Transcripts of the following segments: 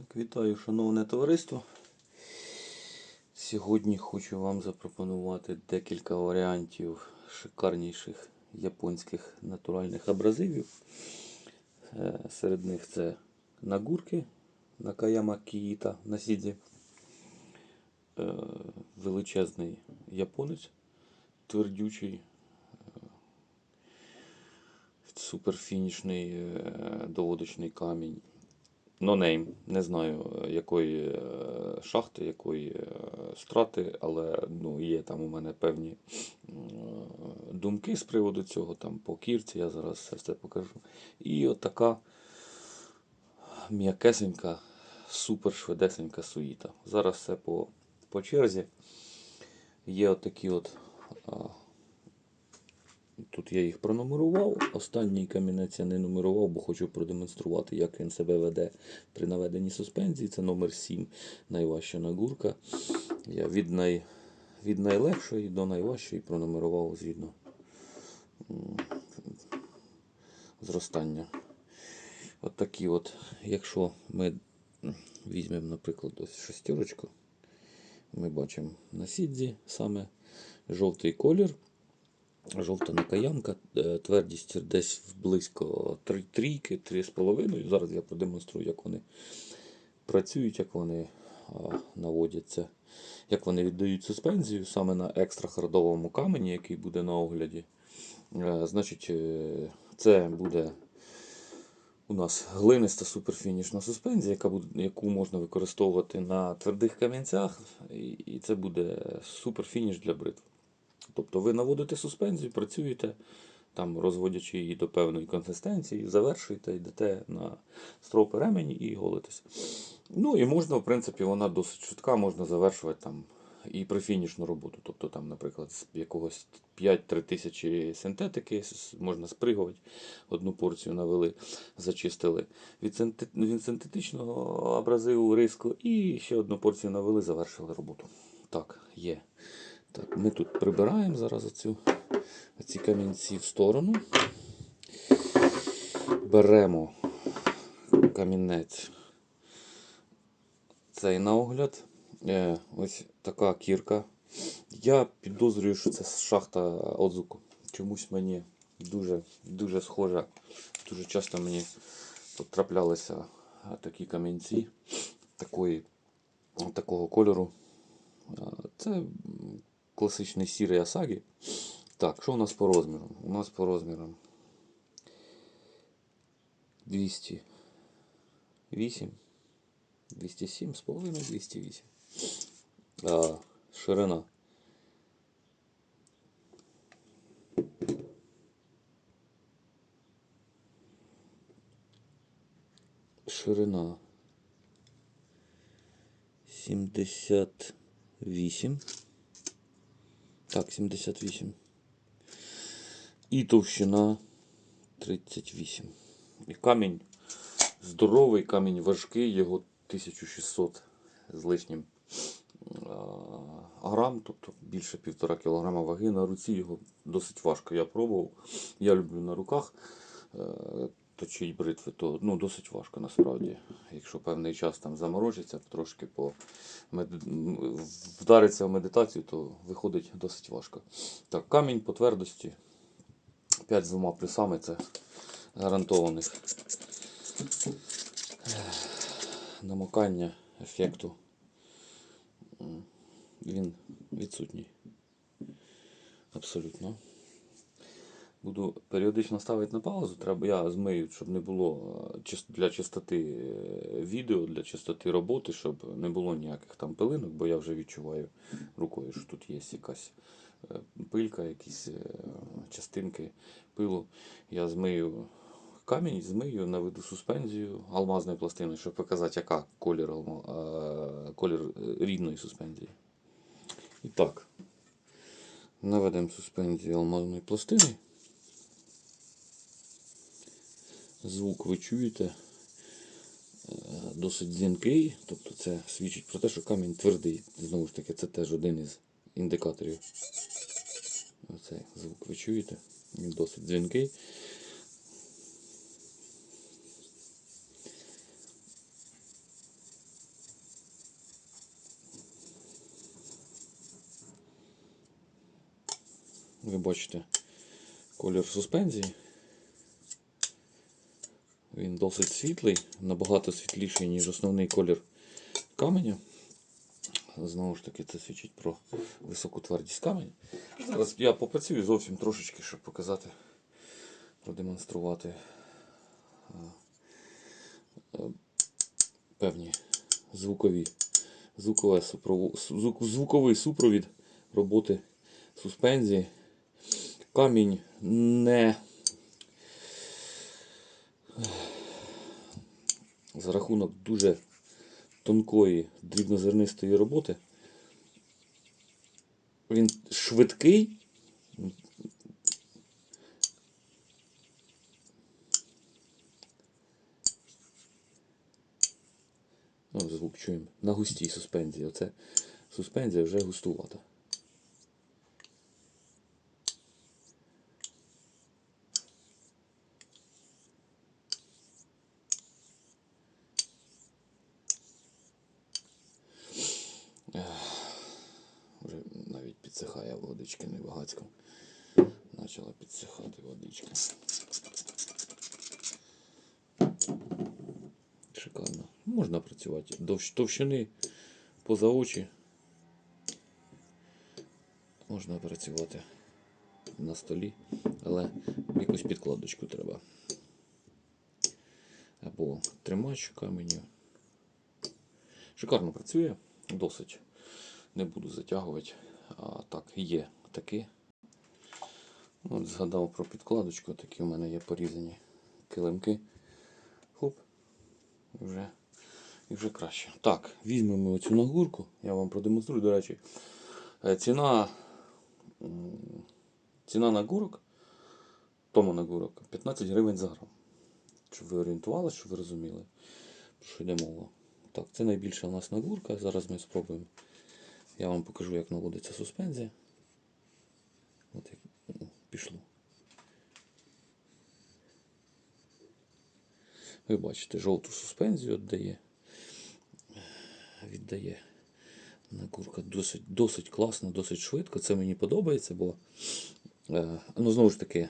Так, Вітаю, шановне товариство. Сьогодні хочу вам запропонувати декілька варіантів шикарніших японських натуральних абразивів. Е, Серед них це нагурки Накаяма Кіїта на сіді. Е, Величезний японець, твердючий, суперфінішний е, доводочний камінь. Нонейм. Не знаю якої е, шахти, якої е, страти, але ну, є там у мене певні е, думки з приводу цього. Там по кірці, я зараз все це покажу. І от така м'якесенька, супер швидесенька суїта. Зараз все по, по черзі. Є отакі от. Тут я їх пронумерував. Останній камінець я не нумерував, бо хочу продемонструвати, як він себе веде при наведенні суспензії. Це номер 7, найважча нагурка. Я від, най... від найлегшої до найважчої пронумерував згідно зростання. От такі от, якщо ми візьмемо, наприклад, ось шестерочку, ми бачимо на сідзі саме жовтий колір. Жовта накаянка, е, твердість десь близько 3, 3,5. Зараз я продемонструю, як вони працюють, як вони наводяться, як вони віддають суспензію саме на екстра хардовому камені, який буде на огляді. Е, Значить, е, це буде у нас глиниста суперфінішна суспензія, яка буде, яку можна використовувати на твердих камінцях, і це буде суперфініш для бритв. Тобто ви наводите суспензію, працюєте, там, розводячи її до певної консистенції, завершуєте, йдете на стропи ремені і голитесь. Ну і можна, в принципі, вона досить швидка, можна завершувати там і при фінішну роботу. Тобто, там, наприклад, з якогось 5-3 тисячі синтетики можна спригувати, одну порцію навели, зачистили від синтетичного абразиву риску і ще одну порцію навели, завершили роботу. Так, є. Так, ми тут прибираємо зараз оцю, оці камінці в сторону. Беремо камінець цей на огляд. Е, ось така кірка. Я підозрюю, що це шахта Одзуко. Чомусь мені дуже, дуже схожа. Дуже часто мені траплялися е, такі камінці такої, такого кольору. Е, Це класичний сірий Асагі. Так, що у нас по розмірам? У нас по розмірам 208, 207 з половиною, 208. А, ширина. Ширина 78. Так, 78. І товщина 38. І камінь здоровий, камінь важкий, його 1600 з лишнім грам, тобто більше півтора кілограма ваги. На руці його досить важко. Я пробував. Я люблю на руках е, точить бритви, то ну, досить важко насправді. Якщо певний час там заморочиться, трошки по мед- вдариться в медитацію, то виходить досить важко. Так, камінь по твердості 5 з двома плюсами це гарантованих намокання ефекту. Він відсутній. Абсолютно. Буду періодично ставити на паузу. Треба я змию, щоб не було е, для чистоти е, відео, для чистоти роботи, щоб не було ніяких там пилинок, бо я вже відчуваю рукою, що тут є якась е, пилька, якісь частинки пилу. Я змию камінь, змию, наведу суспензію алмазною пластиною, щоб показати, яка колір, колір рідної суспензії. І так, наведемо суспензію алмазної пластини. звук ви чуєте е, досить дзвінкий, тобто це свідчить про те, що камінь твердий. Знову ж таки, це теж один із індикаторів. Оцей звук ви чуєте, він досить дзвінкий. Ви бачите колір суспензії. Він досить світлий, набагато світліший, ніж основний колір каменя. Знову ж таки, це свідчить про високу твердість каменя. Зараз я попрацюю зовсім трошечки, щоб показати, продемонструвати а, а, певні звукові, звуковий супровід роботи суспензії. Камінь не за рахунок дуже тонкої дрібнозернистої роботи. Він швидкий. Ну, звук чуємо. На густій суспензії. Оце суспензія вже густувата. Вже навіть підсихає водички небагацько. Почала підсихати водичка. Шикарно. Можна працювати. Довщ- Товщини поза очі. Можна працювати на столі, але якусь підкладочку треба. Або тримач каменю. Шикарно працює, досить. Не буду затягувати. А так, є такі. От згадав про підкладочку, такі у мене є порізані килимки. Хоп. Вже, і вже краще. Так, візьмемо цю нагурку, я вам продемонструю, до речі. е, Ціна, ціна нагурок, тому нагурок 15 гривень за грам. Щоб ви орієнтувалися, щоб ви розуміли, про що йде мова. Так, це найбільша у нас нагурка. Зараз ми спробуємо. Я вам покажу, як наводиться суспензія. От як ну, пішло. Ви бачите, жовту суспензію віддає. Віддає нагурка досить, досить класно, досить швидко. Це мені подобається, бо е, ну, знову ж таки,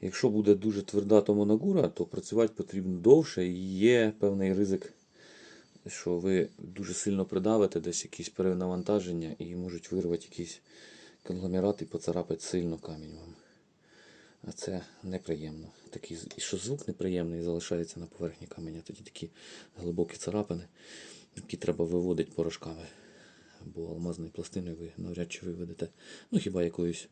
якщо буде дуже тверда тому нагура, то працювати потрібно довше і є певний ризик що ви дуже сильно придавите десь якісь перенавантаження і можуть вирвати якийсь конгломерат і поцарапати сильно камінь вам. А це неприємно. Такий, що звук неприємний залишається на поверхні каменя, тоді такі глибокі царапини, які треба виводити порошками. Бо алмазною пластиною ви навряд чи виведете. Ну хіба якоюсь,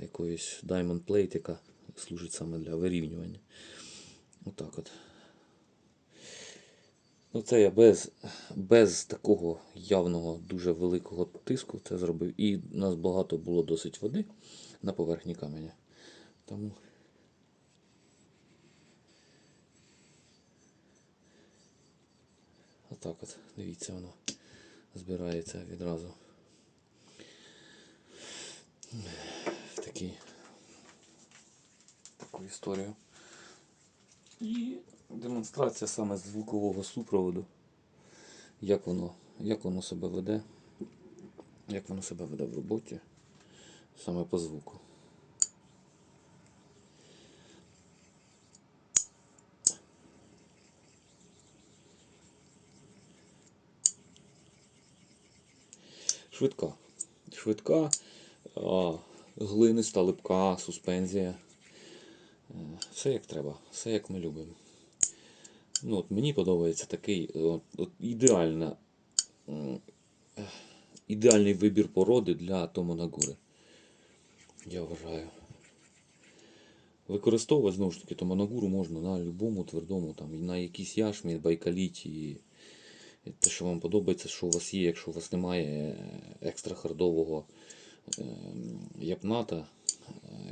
якоюсь diamond plate, яка служить саме для вирівнювання. Отак от. Ну, це я без, без такого явного дуже великого тиску це зробив. І у нас багато було досить води на поверхні каменя. Тому отак от, дивіться, воно збирається відразу в такий, таку історію. І демонстрація саме звукового супроводу. Як воно, як воно себе веде. Як воно себе веде в роботі. Саме по звуку. Швидка. Швидка, глиниста, липка, суспензія. Е, Все як треба, все як ми любимо. Ну, от мені подобається такий от, от ідеальна, ідеальний вибір породи для томонагури. Я вважаю. Використовувати знову ж таки томонагуру можна на будь-якому твердому, там, на якійсь яшмі, байкаліті. Те, що вам подобається, що у вас є, якщо у вас немає е, екстра хардового ем, япната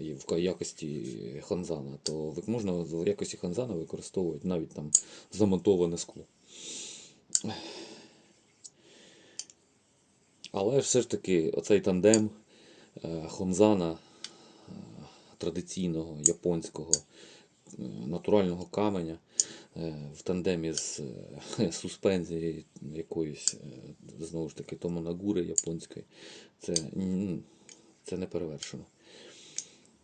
е, в якості ханзана, то можна в якості ханзана використовувати навіть там замонтоване скло. Але все ж таки оцей тандем е, хонзана е, традиційного японського е, натурального каменя е, в тандемі з е, суспензією якоюсь, е, знову ж таки, томонагури японської. Це, це не перевершено.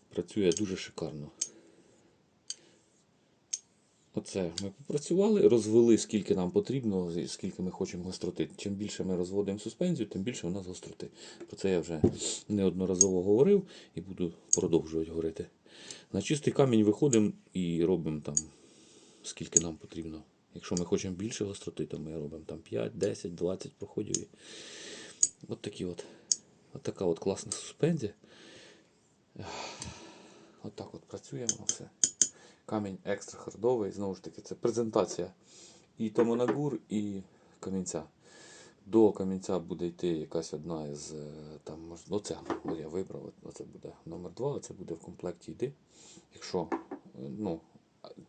Працює дуже шикарно. Оце ми попрацювали, розвели скільки нам потрібно, скільки ми хочемо гостроти. Чим більше ми розводимо суспензію, тим більше у нас гостроти. Про це я вже неодноразово говорив і буду продовжувати говорити. На чистий камінь виходимо і робимо там скільки нам потрібно. Якщо ми хочемо більше гостроти, то ми робимо там 5, 10, 20 проходів. От такі от. От така от класна суспензія. От так от працює воно все. Камінь екстра хардовий. Знову ж таки, це презентація і Томонагур, і камінця. До камінця буде йти якась одна із е, там, мож- оця, я вибрав, оце буде номер 2, це буде в комплекті йти. Якщо, е, ну,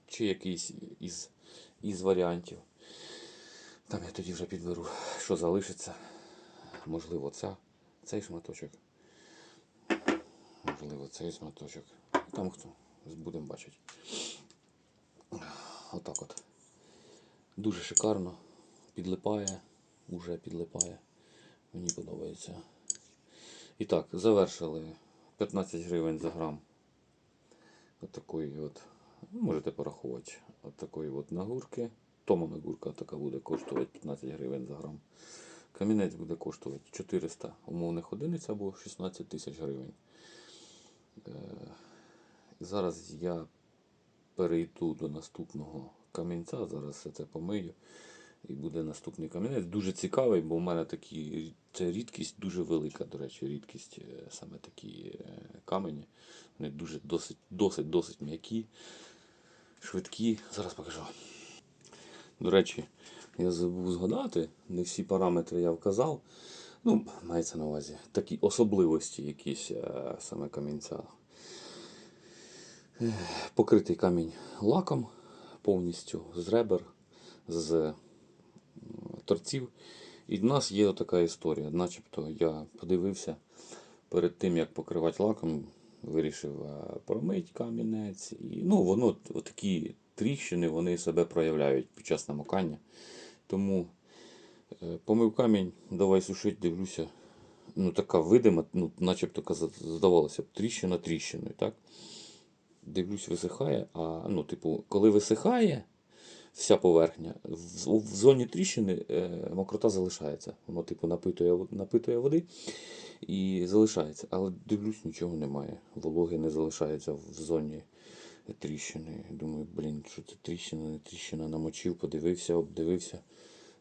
чи якийсь із, із варіантів. Там я тоді вже підберу, що залишиться. Можливо, ця, цей шматочок. Можливо, цей шматочок. Там хто, будемо бачити. Отак от. Дуже шикарно. Підлипає, уже підлипає. Мені подобається. І так, завершили 15 гривень за грам. От такої от. Можете порахувати. От такої от нагурки. Тома нагурка така буде коштувати 15 гривень за грам. Камінець буде коштувати 400 умовних одиниць або 16 тисяч гривень. Е, Зараз я перейду до наступного камінця. Зараз все це помию. І буде наступний камінець. Дуже цікавий, бо в мене такі, це рідкість дуже велика, до речі, рідкість е, саме такі е, камені. Вони дуже досить, досить, досить м'які, швидкі. Зараз покажу. До речі, я забув згадати, не всі параметри я вказав. Ну, мається на увазі такі особливості якісь е, саме камінця. Покритий камінь лаком повністю з ребер, з торців. І в нас є така історія. Начебто я подивився перед тим, як покривати лаком, вирішив промити камінець. І, ну, воно такі тріщини вони себе проявляють під час намокання. Тому е, помив камінь, давай сушити, дивлюся. Ну, така видима, ну, начебто здавалося б, тріщина тріщиною, так? Дивлюсь, висихає, а ну, типу, коли висихає вся поверхня, в, в зоні тріщини е, мокрота залишається. Воно, типу, напитує, напитує води і залишається. Але дивлюсь, нічого немає. Вологи не залишається в зоні тріщини. Думаю, блін, що це тріщина, не тріщина, намочив, подивився, обдивився.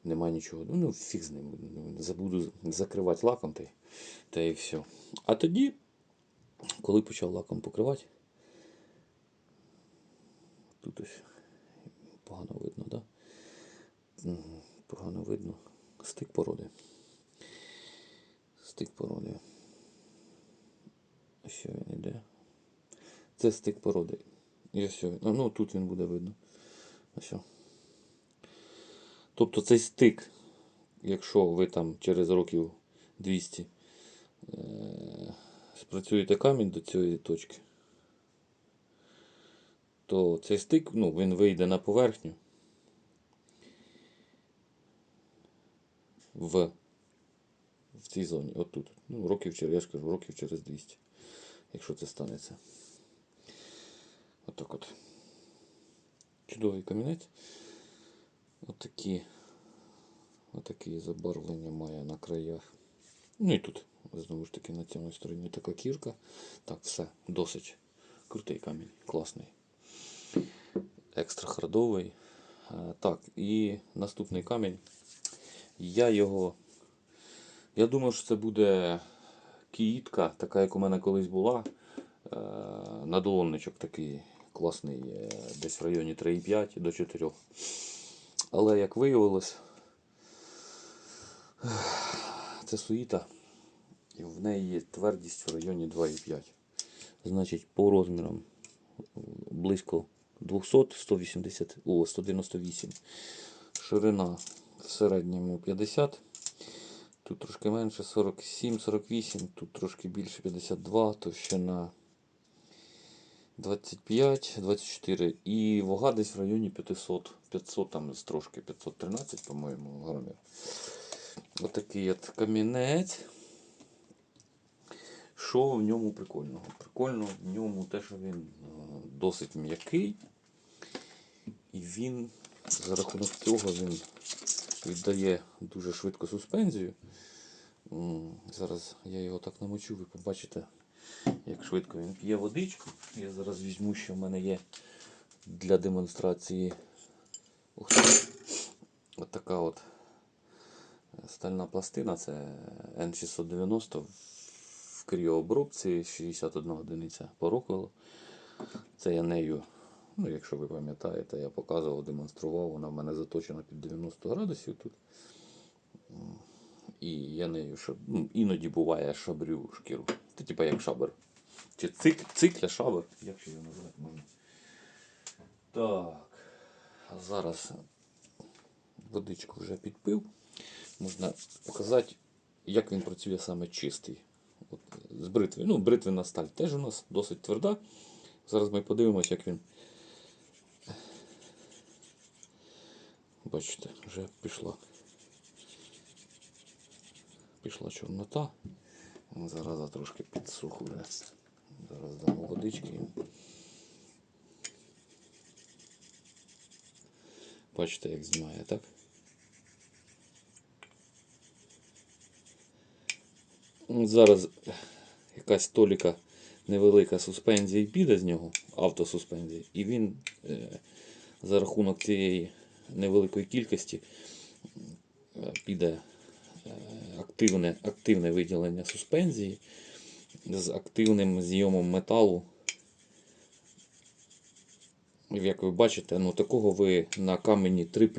Нема нічого. Ну, фіг з ним. Забуду закривати лаком та та й все. А тоді, коли почав лаком покривати, тут ось погано видно? Да? Погано видно. Стик породи. Стик породи. Що він іде? Це стик породи. І ось він. Ну, тут він буде видно. Ось. Тобто цей стик, якщо ви там через років 200 е- спрацюєте камінь до цієї точки, то цей стик, ну, він вийде на поверхню в, в цій зоні. Отут. Ну, років через, я ж кажу, років через 200, якщо це станеться. Отак от. Чудовий камінець. Отакі, отакі забарвлення має на краях. Ну і тут, знову ж таки, на цьому стороні така кірка. Так, все, досить крутий камінь, класний. Екстра хардовий. Е, Так, і наступний камінь. Я його. Я думав, що це буде кіїтка, така, як у мене колись була. Е, Надолонничок такий класний, е, десь в районі 3,5 до 4. Але як виявилось, це суїта, і в неї є твердість в районі 2,5. Значить, по розмірам близько 200, 180, о, 198. Ширина в середньому 50. Тут трошки менше 47, 48, тут трошки більше 52, товщина 25, 24 і вага десь в районі 500, 500 там з трошки 513, по-моєму, грамів. Отакий от камінець. Що в ньому прикольного? Прикольно в ньому те, що він е, досить м'який. І він за рахунок цього він віддає дуже швидко суспензію. Зараз я його так намочу, ви побачите, як швидко він п'є водичку. Я зараз візьму, що в мене є для демонстрації. Ух. От така от е, стальна пластина, це N690 в кріообробці 61 одиниця по Rockwell. Це я нею, ну якщо ви пам'ятаєте, я показував, демонстрував, вона в мене заточена під 90 градусів тут. І я нею шаб... ну, іноді буває шабрю шкіру. Це типа як шабер. Чи цик... цикля шабер, як ще його називати можна. Так. Зараз водичку вже підпив. Можна показати, як він працює саме чистий. От, з бритви. Ну, бритвена сталь теж у нас досить тверда. Зараз ми подивимося, як він. Бачите, вже пішла. Пішла чорнота. Зараз трошки підсух вже. Зараз дамо водички. Бачите, як знімає, так? Зараз якась толіка невелика суспензія піде з нього, автосуспензія, і він е, за рахунок цієї невеликої кількості е, піде е, активне, активне виділення суспензії з активним зйомом металу. Як ви бачите, ну такого ви на камені 3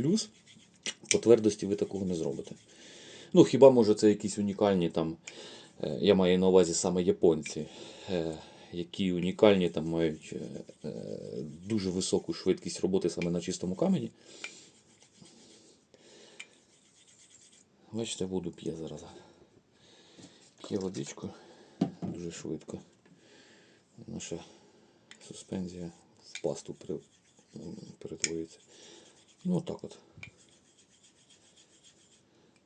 по твердості ви такого не зробите. Ну, хіба може це якісь унікальні там, я маю на увазі саме японці, е, які унікальні там мають е, е, дуже високу швидкість роботи саме на чистому камені. Бачите, воду п'є зараз. П'є водичку дуже швидко. Наша суспензія в пасту перетворюється. Ну, отак от.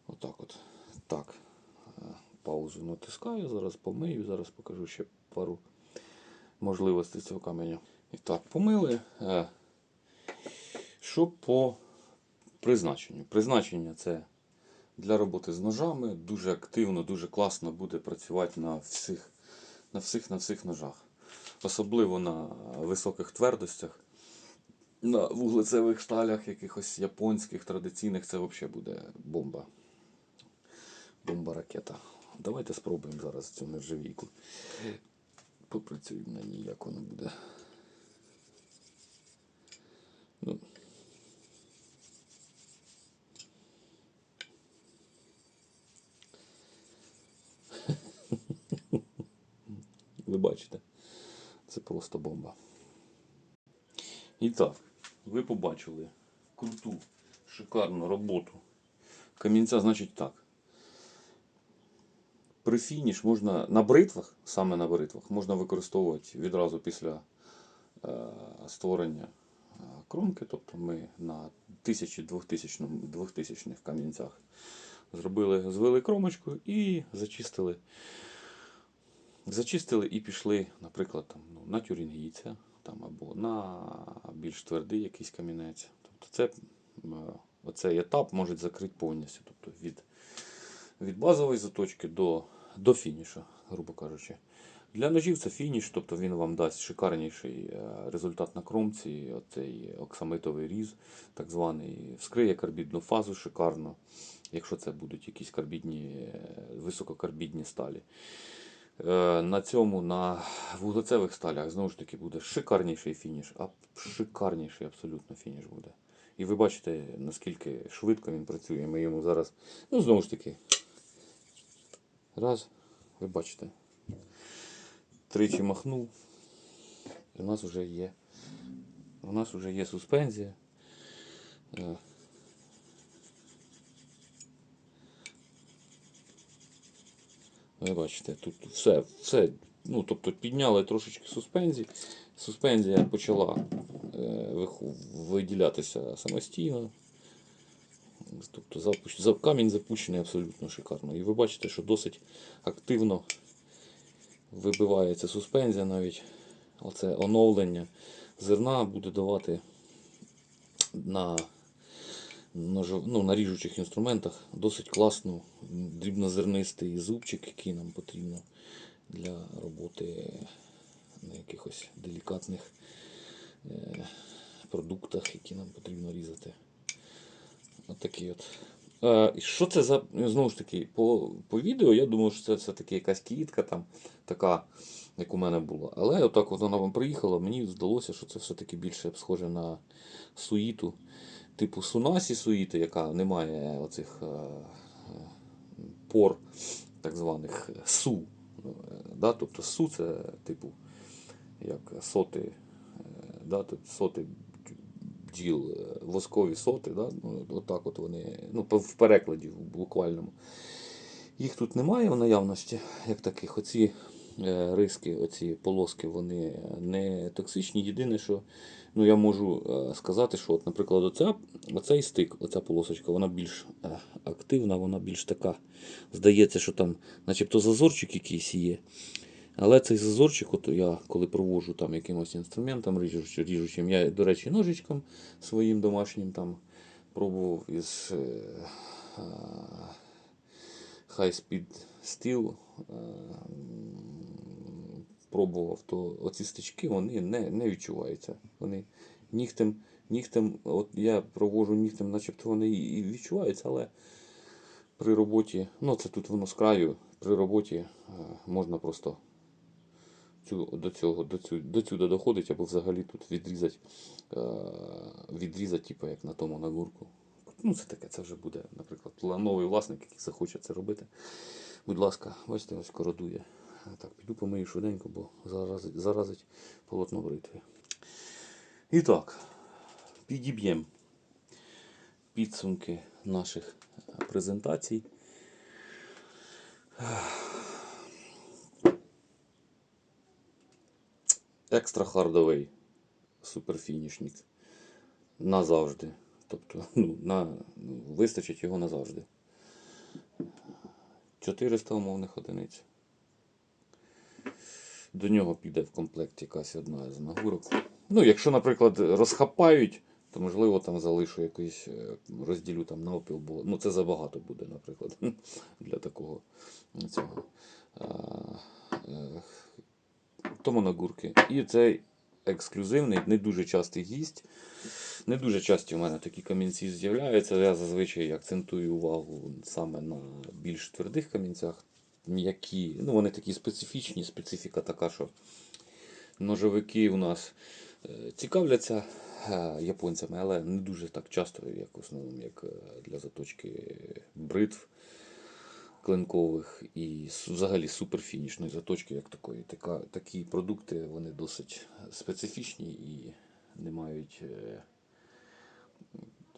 Отак от. Так. Паузу натискаю, зараз помию, зараз покажу ще пару можливостей цього каменя. І так, помили. Е, Що по призначенню? Призначення це для роботи з ножами. Дуже активно, дуже класно буде працювати на всіх, на всіх, на всіх ножах. Особливо на високих твердостях. На вуглецевих сталях, якихось японських, традиційних, це взагалі буде бомба. Бомба ракета. Давайте спробуємо зараз цю нержавійку. Попрацюємо на ній, як воно буде. Ну. Ви бачите, це просто бомба. І так, ви побачили круту, шикарну роботу. Камінця, значить так. При фініш можна на бритвах, саме на бритвах, можна використовувати відразу після е, створення е, кромки. Тобто ми на 1000-2000 2000 камінцях зробили, звели кромочку і зачистили. Зачистили і пішли, наприклад, там, ну, на тюрінгійця там, або на більш твердий якийсь камінець. Тобто це, м, оцей етап може закрити повністю. Тобто від, від базової заточки до, до фінішу, грубо кажучи. Для ножів це фініш, тобто він вам дасть шикарніший е, результат на кромці, оцей оксамитовий різ, так званий, вскриє карбідну фазу шикарно, якщо це будуть якісь карбідні, е, висококарбідні сталі. Е, На цьому, на вуглецевих сталях, знову ж таки, буде шикарніший фініш. А шикарніший абсолютно фініш буде. І ви бачите, наскільки швидко він працює. Ми йому зараз, ну знову ж таки, раз, ви бачите, тричі махнув. І у нас вже є. У нас вже є суспензія. Е, Ви бачите, тут все, все Ну, тобто підняли трошечки суспензії. Суспензія почала е, виділятися самостійно. Тобто запущ... камінь запущений абсолютно шикарно. І ви бачите, що досить активно вибивається суспензія навіть. Оце оновлення зерна буде давати на, ну, на ріжучих інструментах досить класну дрібнозернистий зубчик, який нам потрібно для роботи на якихось делікатних е, продуктах, які нам потрібно різати. Отакий от. Е, що це за. Знову ж таки, по, по відео я думав, що це все-таки якась квітка там, така, як у мене була. Але отак от вона вам приїхала, мені здалося, що це все-таки більше схоже на суїту, типу Сунасі суїти, яка не має оцих е, пор, так званих су. Да? Тобто су це типу як соти, е, да? тут соти бджіл, е, воскові соти, да? ну, отак от вони, ну, в перекладі в буквальному. Їх тут немає в наявності, як таких. Оці е, риски, оці полоски, вони не токсичні. Єдине, що ну, я можу е, сказати, що, от, наприклад, оця, оцей стик, оця полосочка, вона більш активна, вона більш така. Здається, що там начебто зазорчик якийсь є. Але цей зазорчик, от я коли проводжу там якимось інструментом ріжучим, я, до речі, ножичком своїм домашнім там пробував із е, е, High Speed Steel е, пробував, то оці стички вони не, не відчуваються. Вони нігтем, нігтем, от я провожу нігтем, начебто вони і відчуваються, але при роботі, ну це тут воно з краю, при роботі можна просто цю, до цього, до цю, до сюди доходить, або взагалі тут відрізати, е, відрізати, типу, як на тому нагурку. Ну, це таке, це вже буде, наприклад, ла- новий власник, який захоче це робити. Будь ласка, бачите, ось кородує. Так, піду помию швиденько, бо заразить, заразить полотно бритви. І так, підіб'ємо підсумки наших презентацій. Екстра хардовий суперфінішник. Назавжди. Тобто, ну, на, ну, вистачить його назавжди. 400 умовних одиниць. До нього піде в комплект якась одна з нагурок. Ну, якщо, наприклад, розхапають, то можливо там залишу якийсь, е, розділю там навпіл, бо ну, це забагато буде, наприклад, для такого цього. Тому. І цей ексклюзивний, не дуже частий гість. Не дуже часто у мене такі камінці з'являються. Я зазвичай акцентую увагу саме на більш твердих камінцях. М'які, ну вони такі специфічні, специфіка така, що ножовики у нас е, цікавляться е, японцями, але не дуже так часто, як в основному, як е, для заточки бритв клинкових і взагалі суперфінішної заточки, як такої. Така, такі продукти вони досить специфічні і не мають е,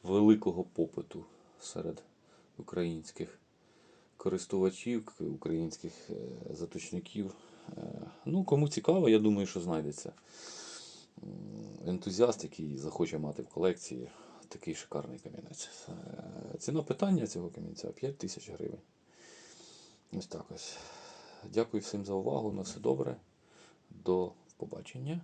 великого попиту серед українських користувачів, українських е, заточників. Е, Ну, кому цікаво, я думаю, що знайдеться ентузіаст, який захоче мати в колекції такий шикарний камінець. Ціна питання цього камінця 5 тисяч гривень. Ось так ось. Дякую всім за увагу. На все добре. До побачення.